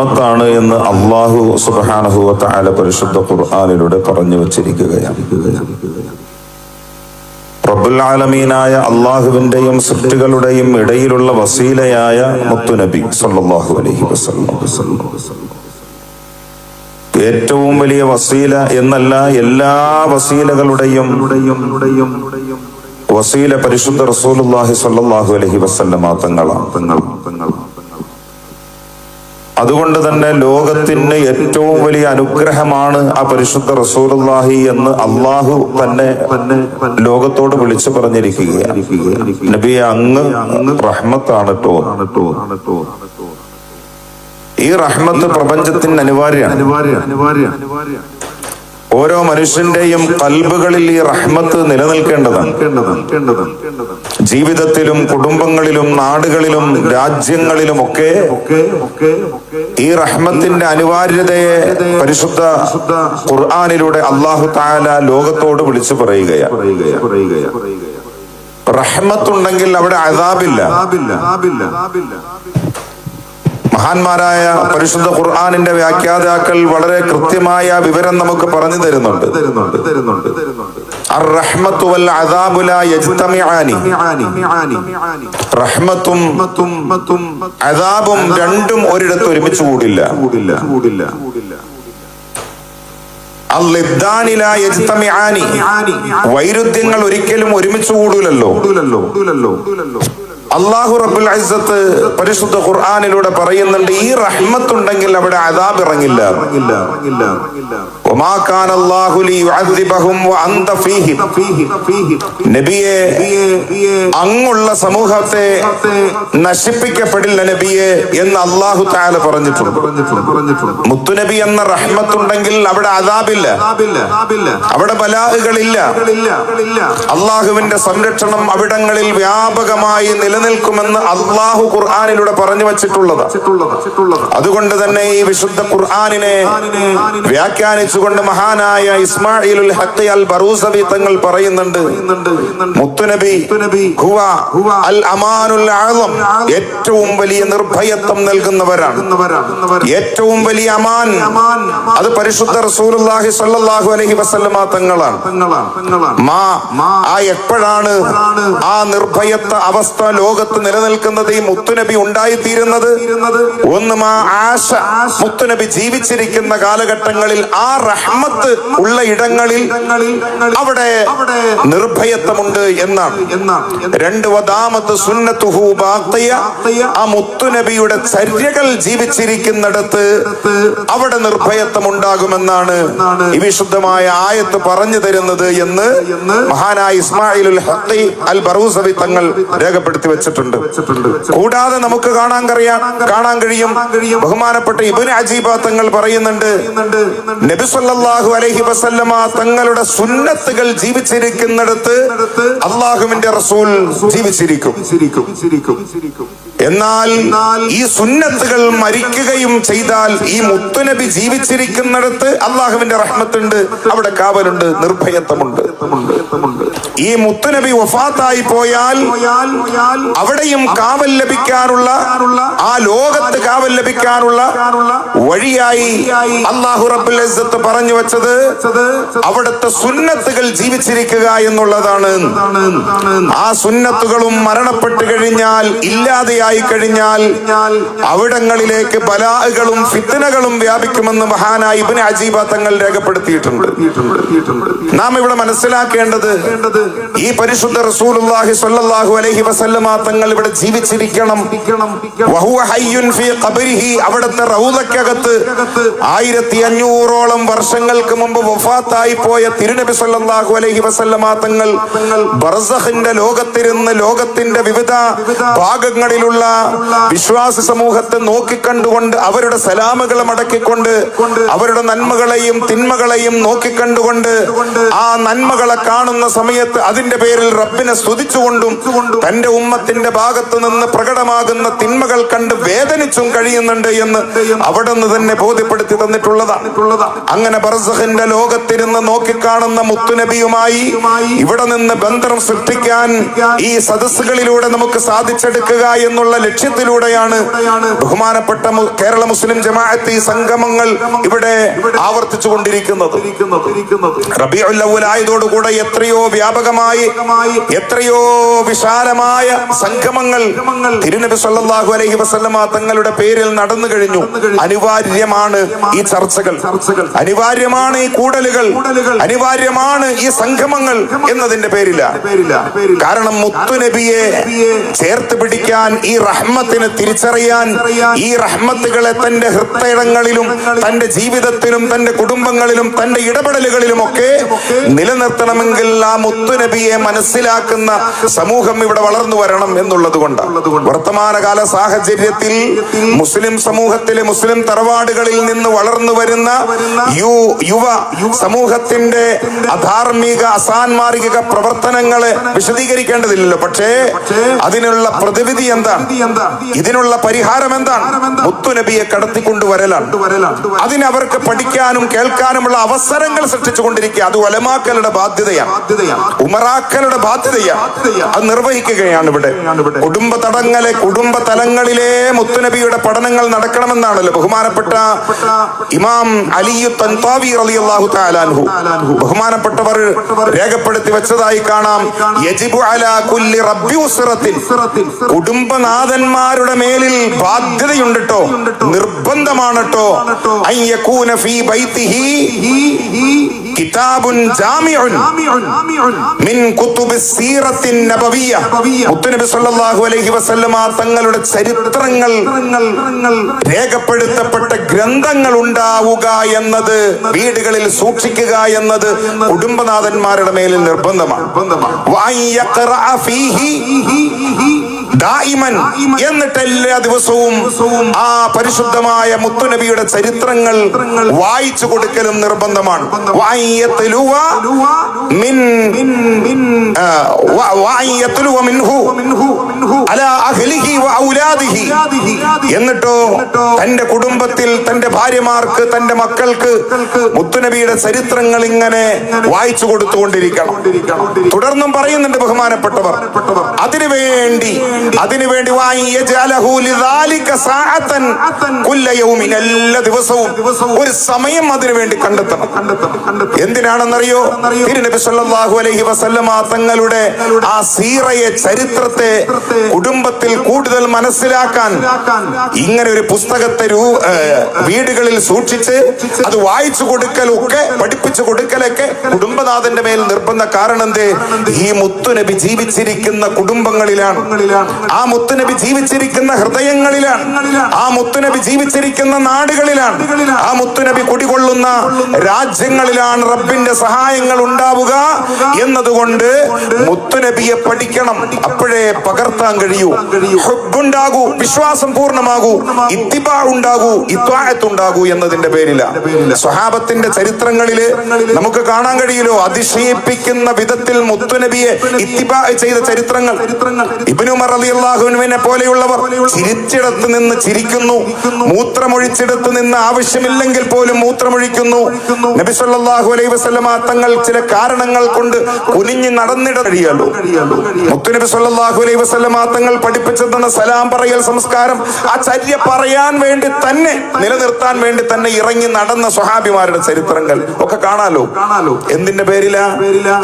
റഹ്മത്താണ് എന്ന് അള്ളാഹു സുബാനഹുവ ആല പരിശുദ്ധ ഖുർആാനിലൂടെ പറഞ്ഞു വച്ചിരിക്കുകയാണ്. റബുലാലമീനായ അള്ളാഹുവിന്റെയും സൃഷ്ടികളുടെയും ഇടയിലുള്ള വസീലയായ മുത്തുനബി സല്ലാഹു അലഹി വസല്ലം. ഏറ്റവും വലിയ വസീല എന്നല്ല എല്ലാ വസീലകളുടെയും വസീല പരിശുദ്ധ റസൂലുള്ളാഹി സ്വല്ലല്ലാഹു അലൈഹി വസല്ലമ തങ്ങളാണ്. അതുകൊണ്ട് തന്നെ ലോകത്തിന് ഏറ്റവും വലിയ അനുഗ്രഹമാണ് ആ പരിശുദ്ധ റസൂലുള്ളാഹി എന്ന് അള്ളാഹു തന്നെ ലോകത്തോട് വിളിച്ചു പറഞ്ഞിരിക്കുകയാണ്. നബി അങ്ങ് റഹ്മത്താണ് ഈ റഹ്മത്ത് പ്രപഞ്ചത്തിന് അനിവാര്യമാണ്. ഓരോ മനുഷ്യന്റെയും കൽബുകളിൽ ഈ റഹ്മത്ത് നിലനിൽക്കേണ്ടതാണ്. ജീവിതത്തിലും കുടുംബങ്ങളിലും നാടുകളിലും രാജ്യങ്ങളിലും ഒക്കെ ഈ റഹ്മത്തിന്റെ അനിവാര്യതയെ പരിശുദ്ധ ഖുർആാനിലൂടെ അള്ളാഹു താല ലോകത്തോട് വിളിച്ചു പറയുകയാണ്. റഹ്മത്തുണ്ടെങ്കിൽ അവിടെ അതാബില്ല മഹാന്മാരായ പരിശുദ്ധ ഖുർആാനിന്റെ വ്യാഖ്യാതാക്കൾ വളരെ കൃത്യമായ വിവരം നമുക്ക് പറഞ്ഞു തരുന്നുണ്ട്. റഹ്മത്തും അദാബും രണ്ടും ഒരിടത്ത് ഒരുമിച്ച് കൂടില്ല. വൈരുദ്ധ്യങ്ങൾ ഒരിക്കലും ഒരുമിച്ച് കൂടൂലല്ലോ അള്ളാഹു റബുൽ അസത്ത് പരിശുദ്ധ ഖുർആാനിലൂടെ പറയുന്നുണ്ട് ഈ റഹ്മത്ത് ഉണ്ടെങ്കിൽ അവിടെ അതാബ് ഇറങ്ങില്ല നബിയെ അങ്ങുള്ള സമൂഹത്തെ നശിപ്പിക്കപ്പെടില്ല നബിയെ എന്ന് അള്ളാഹു താല പറഞ്ഞിട്ടുണ്ട്. മുത്തുനബി എന്ന റഹ്മത്തുണ്ടെങ്കിൽ അവിടെ അതാബില്ല അവിടെ ബലാഹുകളില്ല. അള്ളാഹുവിന്റെ സംരക്ഷണം അവിടങ്ങളിൽ വ്യാപകമായി നിലനിൽക്കുമെന്ന് അള്ളാഹു ഖുർആാനിലൂടെ പറഞ്ഞു വച്ചിട്ടുള്ളത്. അതുകൊണ്ട് തന്നെ ഈ വിശുദ്ധ ഖുർആാനിനെ വ്യാഖ്യാനിച്ചുകൊണ്ട് മഹാനായ ഇസ്മായിലുൽ ഹഖ് അൽ ബറൂസവി തങ്ങൾ പറയുന്നുണ്ട്. മുത്തുനബി ഹുവ അൽ അമാനുൽ ആളം ഏറ്റവും വലിയ നിർഭയത്വം നൽകുന്നവരാണ്. ഏറ്റവും വലിയ അമാൻ അത് പരിശുദ്ധ റസൂലുള്ളാഹി സ്വല്ലല്ലാഹു അലൈഹി വസല്ലമ തങ്ങളാണ്. മാ ആ എപ്പോഴാണ് ആ നിർഭയത്വ അവസ്ഥ ലോകത്ത് നിലനിൽക്കുന്നത് ഈ മുത്തുനബി ഉണ്ടായിത്തീരുന്നത്? ഒന്ന് ആ ആശ മുത്തുനബി ജീവിച്ചിരിക്കുന്ന കാലഘട്ടങ്ങളിൽ ആ റഹ്മത്ത് ഉള്ള ഇടങ്ങളിൽ അവിടെ നിർഭയത്വമുണ്ട് എന്നാണ്. രണ്ട് വദാമത്ത് സുന്നത്തുഹു ബാഖിയ ആ മുത്തുനബിയുടെ ചര്യകൾ ജീവിച്ചിരിക്കുന്നിടത്ത് അവിടെ നിർഭയത്വം ഉണ്ടാകുമെന്നാണ് ഈ വിശുദ്ധമായ ആയത്ത് പറഞ്ഞു തരുന്നത് എന്ന് മഹാനായ ഇസ്മായിൽ അൽ ബറൂസവി തങ്ങൾ രേഖപ്പെടുത്തി വെച്ചിട്ടുണ്ട്. കൂടാതെ നമുക്ക് കാണാൻ കഴിയാം കാണാൻ കഴിയും. ബഹുമാനപ്പെട്ട ഇബ്നു അജീബ തങ്ങൾ പറയുന്നുണ്ട് നബി സല്ലല്ലാഹു അലൈഹി വസല്ലമ തങ്ങളുടെ സുന്നത്തുകൾ ജീവിച്ചിരിക്കുന്നിടത്ത് അള്ളാഹുവിന്റെ റസൂൽ ജീവിച്ചിരിക്കും. എന്നാൽ ഈ സുന്നത്തുകൾ മരിക്കുകയും ചെയ്താൽ ഈ മുത്തുനബി ജീവിച്ചിരിക്കുന്നിടത്ത് അള്ളാഹുവിന്റെ റഹ്മത്തുണ്ട് അവിടെ കാവലുണ്ട് നിർഭയത്വമുണ്ട്. ഈ മുത്തുനബി വഫാത്തായി പോയാൽ അവിടെയും കാവൽ ലഭിക്കാനുള്ള ആ ലോകത്ത് കാവൽ ലഭിക്കാനുള്ള വഴിയായി അള്ളാഹു റബ്ബുൽ പറഞ്ഞു വെച്ചത് അവിടുത്തെ സുന്നത്തുകൾ ജീവിച്ചിരിക്കുക എന്നുള്ളതാണ്. ആ സുന്നത്തുകളും മരണപ്പെട്ടു കഴിഞ്ഞാൽ ഇല്ലാതെയായി കഴിഞ്ഞാൽ അവിടങ്ങളിലേക്ക് ബലാഹുകളും ഫിത്തനകളും വ്യാപിക്കുമെന്ന് മഹാനായ ഇബ്നു അജീബ തങ്ങൾ രേഖപ്പെടുത്തിയിട്ടുണ്ട്. നാം ഇവിടെ മനസ്സിലാക്കേണ്ടത് ഈ പരിശുദ്ധ റസൂലുള്ളാഹി സ്വല്ലല്ലാഹു അലൈഹി തങ്ങൾ ഇവിടെ ജീവിച്ചിരിക്കണം. അവിടുത്തെ റൗദക്കകത്ത് ആയിരത്തി അഞ്ഞൂറോളം വർഷങ്ങൾക്ക് മുമ്പ് വഫാത്തായി പോയ തിരുനബി സല്ലാഹു അലൈഹി വസല്ലമ തങ്ങൾ ബർസഖിന്റെ ലോകത്തിരുന്ന് ലോകത്തിന്റെ വിവിധ ഭാഗങ്ങളിലുള്ള വിശ്വാസി സമൂഹത്തെ നോക്കിക്കണ്ടുകൊണ്ട് അവരുടെ സലാമുകളെ മടക്കിക്കൊണ്ട് അവരുടെ നന്മകളെയും തിന്മകളെയും നോക്കിക്കണ്ടുകൊണ്ട് ആ നന്മകളെ കാണുന്ന സമയത്ത് അതിന്റെ പേരിൽ റബ്ബിനെ സ്തുതിച്ചുകൊണ്ടും തന്റെ ഉമ്മത്തിന്റെ ഭാഗത്തു നിന്ന് പ്രകടമാകുന്ന തിന്മകൾ കണ്ട് വേദനിച്ചും കഴിയുന്നുണ്ട് എന്ന് അവിടെ നിന്ന് തന്നെ ബോധ്യപ്പെടുത്തി തന്നിട്ടുള്ളതാണ്. അങ്ങനെ ബർസഹിന്റെ ലോകത്തിരുന്ന് നോക്കിക്കാണുന്ന മുത്തുനബിയുമായി ഇവിടെ നിന്ന് ബന്ധം സൃഷ്ടിക്കാൻ ഈ സദസ്സുകളിലൂടെ നമുക്ക് സാധിച്ചെടുക്കുക എന്നുള്ള ലക്ഷ്യത്തിലൂടെയാണ് ബഹുമാനപ്പെട്ട കേരള മുസ്ലിം ജമാഅത്ത് ഈ സംഗമങ്ങൾ ഇവിടെ ആവർത്തിച്ചു കൊണ്ടിരിക്കുന്നത് അവ്വൽ ആയതോടുകൂടെ എത്രയോ വ്യാപകമായി എത്രയോ വിശാലമായ സംഗമങ്ങൾ തിരുനബി സല്ലല്ലാഹു അലൈഹി വസല്ലമ തങ്ങളുടെ പേരിൽ നടന്നു കഴിഞ്ഞു. അനിവാര്യമാണ് ഈ ചർച്ചകൾ. അനിവാര്യമാണ് ഈ കൂടലുകൾ. അനിവാര്യമാണ് ഈ സംഗമങ്ങൾ എന്നതിന്റെ പേരില്ല. കാരണം മുത്തുനബിയെ ചേർത്ത് പിടിക്കാൻ ഈ റഹ്മത്തിനെ തിരിച്ചറിയാൻ ഈ റഹ്മത്തുകളെ തന്റെ ഹൃദയങ്ങളിലും തന്റെ ജീവിതത്തിലും തന്റെ കുടുംബങ്ങളിലും തന്റെ ഇടപെടലുകളിലും ഒക്കെ നിലനിർത്തണമെങ്കിൽ ആ മുത്തുനബിയെ മനസ്സിലാക്കുന്ന സമൂഹം ഇവിടെ വളർന്നു വരണം. എന്നുള്ളത് കൊണ്ട്. വർത്തമാനകാല സാഹചര്യത്തിൽ മുസ്ലിം സമൂഹത്തിലെ മുസ്ലിം തറവാടുകളിൽ നിന്ന് വളർന്നു വരുന്ന യുവ സമൂഹത്തിന്റെ അധാർമിക അസാൻമാർഗിക പ്രവർത്തനങ്ങളെ വിശദീകരിക്കേണ്ടതില്ലല്ലോ. പക്ഷേ അതിനുള്ള പ്രതിവിധി എന്താണ്? ഇതിനുള്ള പരിഹാരം എന്താണ്? മുത്തുനബിയെ കടത്തിക്കൊണ്ടുവരലാണ്. അതിനവർക്ക് പഠിക്കാനും കേൾക്കാനുമുള്ള അവസരങ്ങൾ സൃഷ്ടിച്ചുകൊണ്ടിരിക്കുക. അത് ഒലമാക്കലുടെ ബാധ്യതയാണ്. ഉമറാക്കലുടെ ബാധ്യതയാണ്. അത് നിർവഹിക്കുകയാണ് ഇവിടെ. കുടുംബ തടങ്ങളെ കുടുംബ തലങ്ങളിലെ മുത്തുനബിയുടെ പഠനങ്ങൾ നടക്കണമെന്നാണല്ലോ ബഹുമാനപ്പെട്ട ഇമാം അലിയു തൻതാവി റളിയല്ലാഹു തആലാൻഹു. ബഹുമാനപ്പെട്ടവർ രേഖപ്പെടുത്തി വെച്ചതായി കാണാം. യജിബു അലാ കുല്ലി റബ്ബി ഉസ്റത്തിൻ. കുടുംബനാഥന്മാരുടെ മേലിൽ ബാധ്യതയുണ്ട് ട്ടോ നിർബന്ധമാണ് ഫീ ബൈതിഹി കിതാബുൻ മിൻ സല്ലല്ലാഹു അലൈഹി തങ്ങളുടെ ചരിത്രങ്ങൾ രേഖപ്പെടുത്തപ്പെട്ട ഗ്രന്ഥങ്ങൾ ഉണ്ടാവുക എന്നത് വീടുകളിൽ സൂക്ഷിക്കുക എന്നത് കുടുംബനാഥന്മാരുടെ മേലിൽ നിർബന്ധമാണ്. ദായിമൻ എന്നിട്ട് എല്ലാ ദിവസവും ആ പരിശുദ്ധമായ മുത്തുനബിയുടെ ചരിത്രങ്ങൾ വായിച്ചു കൊടുക്കലും നിർബന്ധമാണ്. എന്നിട്ടോ തന്റെ കുടുംബത്തിൽ തന്റെ ഭാര്യമാർക്ക് തന്റെ മക്കൾക്ക് മുത്തുനബിയുടെ ചരിത്രങ്ങൾ ഇങ്ങനെ വായിച്ചു കൊടുത്തുകൊണ്ടിരിക്കണം. തുടർന്നും പറയുന്നുണ്ട് ബഹുമാനപ്പെട്ടവർ. അതിനുവേണ്ടി അതിനുവേണ്ടി എല്ലാ ദിവസവും ഒരു സമയം അതിനുവേണ്ടി കണ്ടെത്തണം. എന്തിനാണെന്നറിയോ? തിരുനബി സല്ലല്ലാഹു അലൈഹി വസല്ലമ തങ്ങളുടെ ആ സീറയെ ചരിത്രത്തെ കുടുംബത്തിൽ കൂടുതൽ മനസ്സിലാക്കാൻ ഇങ്ങനെ ഒരു പുസ്തകത്തെ വീടുകളിൽ സൂക്ഷിച്ച് അത് വായിച്ചു കൊടുക്കലൊക്കെ പഠിപ്പിച്ചു കൊടുക്കലൊക്കെ കുടുംബനാഥന്റെ മേൽ നിർബന്ധ കാരണം എന്തേ? ഈ മുത്തുനബി ജീവിച്ചിരിക്കുന്ന കുടുംബങ്ങളിലാണ്. ആ മുത്തുനബി ജീവിച്ചിരിക്കുന്ന ഹൃദയങ്ങളിലാണ്. ആ മുത്തുനബി ജീവിച്ചിരിക്കുന്ന നാടുകളിലാണ്. ആ മുത്തുനബി കുടികൊള്ളുന്ന രാജ്യങ്ങളിലാണ് റബ്ബിന്റെ സഹായങ്ങൾ ഉണ്ടാവുക എന്നതുകൊണ്ട് മുത്തുനബിയെ പഠിക്കണം. അപ്പോഴേ പകർത്താൻ കഴിയൂ. ഹുബുണ്ടാകൂ വിശ്വാസം പൂർണമാകൂ ഇത്തിബാ ഉണ്ടാകൂ ഇത്വാഴത്തുണ്ടാകൂ എന്നതിന്റെ പേരില. സ്വഹാബത്തിന്റെ ചരിത്രങ്ങളിൽ നമുക്ക് കാണാൻ കഴിയില്ലോ അതിശയിപ്പിക്കുന്ന വിധത്തിൽ മുത്തുനബിയെ ഇത്തിബാ ചെയ്ത ചരിത്രങ്ങൾ. ഇബ്നുമർ റളിയല്ലാഹുവിനെ പോലെയുള്ളവർ ചിരിച്ചിടത്ത് നിന്ന് ചിരിക്കുന്നു മൂത്രമൊഴിച്ചിടത്ത് നിന്ന് ആവശ്യമില്ലെങ്കിൽ പോലും മൂത്രമൊഴിക്കുന്നു. നബി സല്ലല്ലാഹു അലൈഹി വസല്ലമ തങ്ങൾ ചില കാരണങ്ങൾ കൊണ്ട് കുനിഞ്ഞ് നടന്നിട കഴിയല്ലോ മുത്തുനബി സല്ലല്ലാഹു അലൈഹി വസല്ലമ തങ്ങൾ പഠിപ്പിച്ചതെന്ന സലാം പറയൽ സംസ്കാരം ആ ചര്യ പറയാൻ വേണ്ടി തന്നെ നിലനിർത്താൻ വേണ്ടി തന്നെ ഇറങ്ങി നടന്ന സ്വഹാബിമാരുടെ ചരിത്രങ്ങൾ ഒക്കെ കാണാലോ? എന്തിന്റെ പേരിലാ?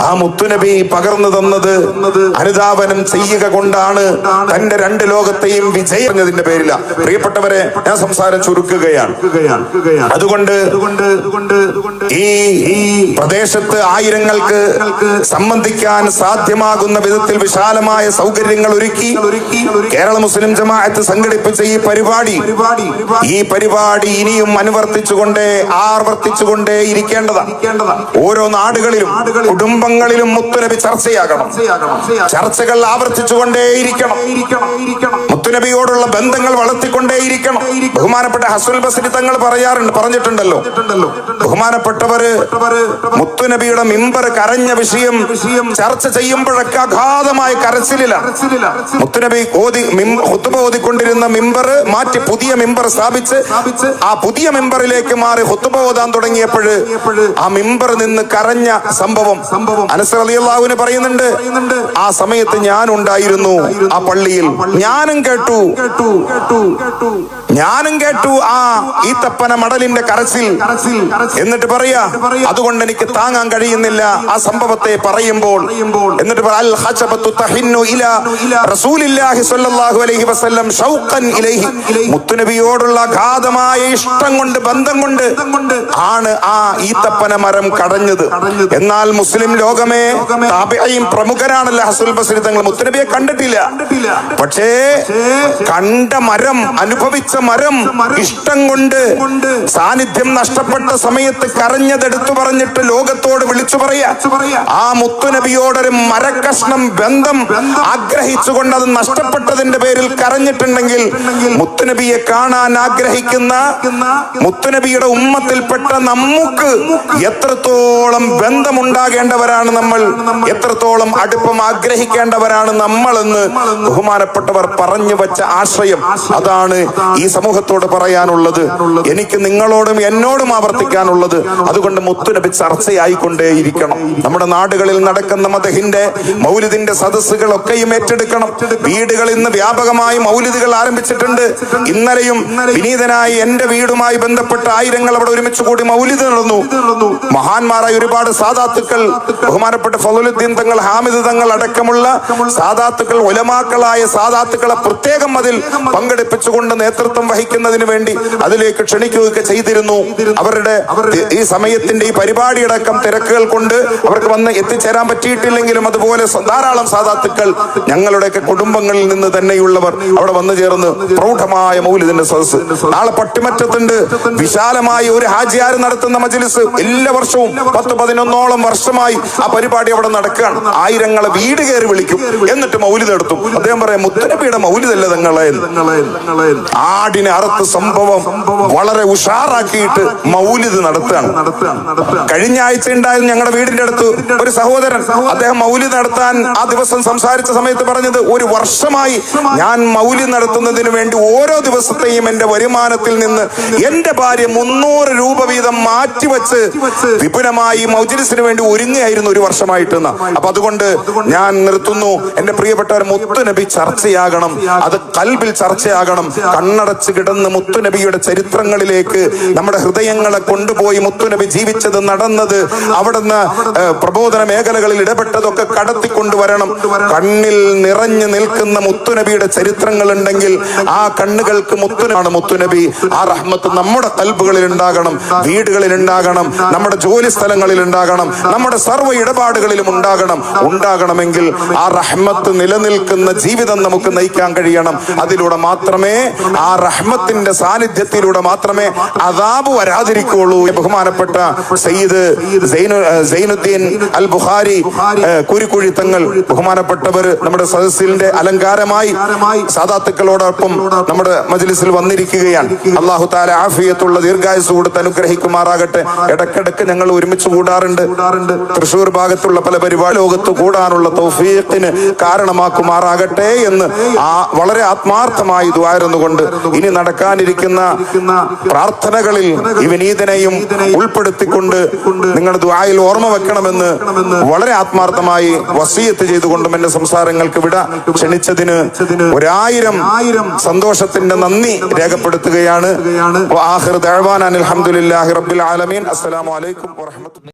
ആ മുത്തുനബി പകർന്നു തന്നത് അനുധാവനം ചെയ്യുക കൊണ്ടാണ്. തന്റെ രണ്ട് ലോകത്തെയും വിജയിച്ചതിന്റെ പേരില. പ്രിയപ്പെട്ടവരെ ഞാൻ സംസാരം ചുരുക്കുകയാണ്. അതുകൊണ്ട് ഈ ഈ പ്രദേശത്ത് ആയിരങ്ങൾക്ക് സംബന്ധിക്കാൻ സാധ്യമാകുന്ന വിധത്തിൽ വിശാലമായ സൗകര്യങ്ങൾ ഒരുക്കി കേരള മുസ്ലിം ജമാഅത്ത് സംഘടിപ്പിച്ച ഈ പരിപാടി ഈ പരിപാടി ഇനിയും അനുവർത്തിച്ചുകൊണ്ടേ ആവർത്തിച്ചുകൊണ്ടേ ഇരിക്കേണ്ടതാണ്. ഓരോ നാടുകളിലും കുടുംബങ്ങളിലും മുത്തുനബി ചർച്ചയാകണം. ചർച്ചകൾ ആവർത്തിച്ചുകൊണ്ടേയിരിക്കണം. മുത്തുനബിയോടുള്ള ബന്ധങ്ങൾ വളർത്തിക്കൊണ്ടേയിരിക്കണം. ബഹുമാനപ്പെട്ട ഹസുൽ ബസരി തങ്ങൾ പറയാറുണ്ട് പറഞ്ഞിട്ടുണ്ടല്ലോ. ബഹുമാനപ്പെട്ടവര് മുത്തുനബിയുടെ മിമ്പർ കരഞ്ഞ വിഷയം ചർച്ച ചെയ്യുമ്പോഴൊക്കെ അഗാധമായ കരച്ചിലില്ല മുത്തുനബി ഓതി ഹുത്തുബ ഓതിക്കൊണ്ടിരുന്ന മിമ്പർ മാറ്റി പുതിയ മിമ്പർ സ്ഥാപിച്ച് ആ പുതിയ മിമ്പറിലേക്ക് മാറി ഹുത്തുബ ഓതാൻ തുടങ്ങിയപ്പോൾ ആ മിമ്പർ നിന്ന് കരഞ്ഞ സംഭവം. അനസർ അലിയല്ലാഹുവിന് പറയുന്നുണ്ട് ആ സമയത്ത് ഞാൻ ഉണ്ടായിരുന്നു. ആ പള്ളിയിൽ ഞാനും കേട്ടു. ഞാനും കേട്ടു ആ ഈ തപ്പന മടലിന്റെ കരച്ചിൽ. എന്നിട്ട് പറയാ അതുകൊണ്ട് എനിക്ക് താങ്ങാൻ കഴിയുന്നില്ല. ആ സംഭവത്തെ പറയുമ്പോൾ. എന്നിട്ട് മുത്തുനബിയോടുള്ള അഗാധമായ ഇഷ്ടം കൊണ്ട് ബന്ധം കൊണ്ട് ആണ് ആ ഈത്തപ്പന മരം കടഞ്ഞത്. എന്നാൽ മുസ്ലിം ലോകമേ താബിഈൻ പ്രമുഖരാണല്ലോ ഹസുൽ ബസരി തങ്ങൾ മുത്തുനബിയെ കണ്ടിട്ടില്ല. പക്ഷേ കണ്ട മരം അനുഭവിച്ച മരം ഇഷ്ടം കൊണ്ട് സാന്നിധ്യം നഷ്ടപ്പെട്ട സമയത്ത് കരഞ്ഞതെടുത്തു പറഞ്ഞിട്ട് ലോകത്തോട് വിളിച്ചു പറയാ. ആ മുത്തുനബിയോടൊരു മരക്കഷ്ണം ബന്ധം ആഗ്രഹിച്ചുകൊണ്ട് അത് നഷ്ടപ്പെട്ടതിന്റെ പേരിൽ കരഞ്ഞിട്ടുണ്ടെങ്കിൽ മുത്തുനബിയെ കാണാൻ ആഗ്രഹിക്കുന്ന മുത്തുനബിയുടെ ഉമ്മത്തിൽപ്പെട്ട നമുക്ക് എത്രത്തോളം ബന്ധമുണ്ടാകേണ്ടവരാണ് നമ്മൾ എത്രത്തോളം അടുപ്പം ആഗ്രഹിക്കേണ്ടവരാണ് നമ്മളെന്ന് ബഹുമാനപ്പെട്ടവർ പറഞ്ഞു വച്ച ആശ്രയം. അതാണ് ഈ സമൂഹത്തോട് പറയാനുള്ളത് എനിക്ക് നിങ്ങളോടും എന്നോടും ആവർത്തിക്കാനുള്ളത്. അതുകൊണ്ട് മുത്തുനബി ചർച്ചയായിക്കൊണ്ടേയിരിക്കണം. നമ്മുടെ നാടുകളിൽ നടക്കുന്ന മതഹിന്റെ മൗലിദിന്റെ സദസ്സുകളൊക്കെയും ഏറ്റെടുക്കണം. വീടുകൾ ഇന്ന് വ്യാപകമായി മൗലിദുകൾ ആരംഭിച്ചിട്ടുണ്ട്. ഇന്നലെയും വിനീതനായി എന്റെ വീടുമായി ബന്ധപ്പെട്ട ആയിരങ്ങൾ അവിടെ ഒരുമിച്ച് കൂടി മൗലിദ് നടന്നു. മഹാന്മാരായ ഒരുപാട് സാധാത്തുക്കൾ ബഹുമാനപ്പെട്ട ഫലുദ്ദീൻ തങ്ങൾ ഹാമിദ് തങ്ങൾ അടക്കമുള്ള സാധാത്തുക്കൾ ഒലമാക്കളായ സാധാത്തുക്കളെ പ്രത്യേകം അതിൽ പങ്കെടുപ്പിച്ചുകൊണ്ട് നേതൃത്വം വഹിക്കുന്നതിന് വേണ്ടി അതിലേക്ക് ക്ഷണിക്കുകയൊക്കെ ചെയ്തിരുന്നു. അവരുടെ ഈ സമയത്തിന്റെ ഈ പരിപാടിയടക്കം തിരക്കുകൾ കൊണ്ട് അവർക്ക് വന്ന് എത്തിച്ചേരാൻ പറ്റിയിട്ടില്ലെങ്കിലും അതുപോലെ ധാരാളം സാധാത്തുക്കൾ ഞങ്ങളുടെയൊക്കെ കുടുംബങ്ങളിൽ നിന്ന് തന്നെയുള്ളവർ അവിടെ വന്നു ചേർന്ന് പ്രൗഢമായ മൗലിദിന്റെ സദസ് നാളെ പട്ടിമറ്റത്തുണ്ട്. വിശാലമായി ഒരു ഹാജിയാർ നടത്തുന്ന മജ്ലിസ്. എല്ലാ വർഷവും പത്ത് പതിനൊന്നോളം വർഷമായി ആ പരിപാടി അവിടെ നടക്കുകയാണ്. ആയിരങ്ങളെ വീട് കയറി വിളിക്കും. എന്നിട്ട് മൗലിദ് എടുത്തു. അദ്ദേഹം പറയാം മുത്തനബിയുടെ മൗലിദല്ല തങ്ങളെ ആടിനെ അറുത്ത് സംഭവം വളരെ ഉഷാറാക്കിയിട്ട് മൗലിത് നടത്തുകയാണ്. കഴിഞ്ഞ ആഴ്ച ഉണ്ടായിരുന്നു ഞങ്ങളുടെ വീടിന്റെ അടുത്ത് ഒരു സഹോദരൻ. അദ്ദേഹം മൗലി നടത്താൻ ആ ദിവസം സംസാരിച്ച സമയത്ത് പറഞ്ഞത് ഒരു വർഷമായി ഞാൻ മൗലി നടത്തുന്നതിന് വേണ്ടി ഓരോ ദിവസത്തെയും എന്റെ വരുമാനത്തിൽ നിന്ന് എന്റെ ഭാര്യ മുന്നൂറ് രൂപ വീതം മാറ്റിവെച്ച് വിപുലമായി മൗജിലിസിന് വേണ്ടി ഒരുങ്ങുകയായിരുന്നു ഒരു വർഷമായിട്ട്. അപ്പൊ അതുകൊണ്ട് ഞാൻ നിർത്തുന്നു. എന്റെ പ്രിയപ്പെട്ടവർ മുത്തുനബി ചർച്ചയാകണം. അത് കൽബിൽ ചർച്ചയാകണം. കണ്ണടച്ച് കിടന്ന് മുത്തുനബിയുടെ ചരിത്രങ്ങളിലേക്ക് നമ്മുടെ ഹൃദയങ്ങളെ കൊണ്ടുപോയി മുത്തുനബി ജീവിച്ചത് നടന്നത് അവിടുന്ന് പ്രബോധന മേഖലകളിൽ ഇടപെട്ടതൊക്കെ കടത്തിക്കൊണ്ടുവരണം കണ്ണിൽ നിറഞ്ഞു നിൽക്കുന്ന മുത്തുനബിയുടെ ചരിത്രങ്ങൾ ഉണ്ടെങ്കിൽ ആ കണ്ണുകൾക്ക് മുത്തുനാണ് മുത്തുനബി. ആ റഹ്മത്ത് നമ്മുടെ കൽബുകളിൽ ഉണ്ടാകണം വീടുകളിൽ ഉണ്ടാകണം നമ്മുടെ ജോലി സ്ഥലങ്ങളിൽ ഉണ്ടാകണം നമ്മുടെ സർവ ഇടപാടുകളിലും ഉണ്ടാകണം. ഉണ്ടാകണമെങ്കിൽ ആ റഹ്മത്ത് നിലനിൽക്കുന്ന ജീവിതം നമുക്ക് നയിക്കാൻ കഴിയണം. അതിലൂടെ മാത്രമേ ആ റഹ്മത്തിന്റെ സാന്നിധ്യത്തിലൂടെ മാത്രമേ അതാബ് വരാതിരിക്കുള്ളൂ ബഹുമാനപ്പെട്ട സയ്യിദ് സൈനു സൈനുദ്ദീൻ അൽ ഏഹ്, കുരിക്കുഴി തങ്ങൾ ബഹുമാനപ്പെട്ടവർ നമ്മുടെ സദസ്സിന്റെ അലങ്കാരമായി സാദാത്തുക്കളോടൊപ്പം നമ്മുടെ മജ്ലിസിൽ വന്നിരിക്കുകയാണ്. അള്ളാഹു താല ആഫിയത്തുള്ള ദീർഘായുസ് കൊടുത്ത് അനുഗ്രഹിക്കുമാറാകട്ടെ. ഇടക്കിടക്ക് ഞങ്ങൾ ഒരുമിച്ച് കൂടാറുണ്ട്. തൃശൂർ ഭാഗത്തുള്ള പല പരിപാടി ലോകത്ത് കൂടാനുള്ള തൗഫീഖിന് കാരണമാക്കുമാറാകട്ടെ എന്ന് ആ വളരെ ആത്മാർത്ഥമായി ദ്വാരുന്നുകൊണ്ട് ഇനി നടക്കാനിരിക്കുന്ന പ്രാർത്ഥനകളിൽ ഈ വിനീതനെയും ഉൾപ്പെടുത്തിക്കൊണ്ട് നിങ്ങളുടെ ദ്വായിൽ ഓർമ്മ വെക്കണമെന്ന് വളരെ ആത്മാർത്ഥമായി വസീയത്ത് ചെയ്തുകൊണ്ടും എന്റെ സംസാരങ്ങൾക്ക് വിട ക്ഷണിച്ചതിന് ഒരായിരം സന്തോഷത്തിന്റെ നന്ദി രേഖപ്പെടുത്തുകയാണ്. അനിൽ റബ്ബിൽ ആലമീൻ.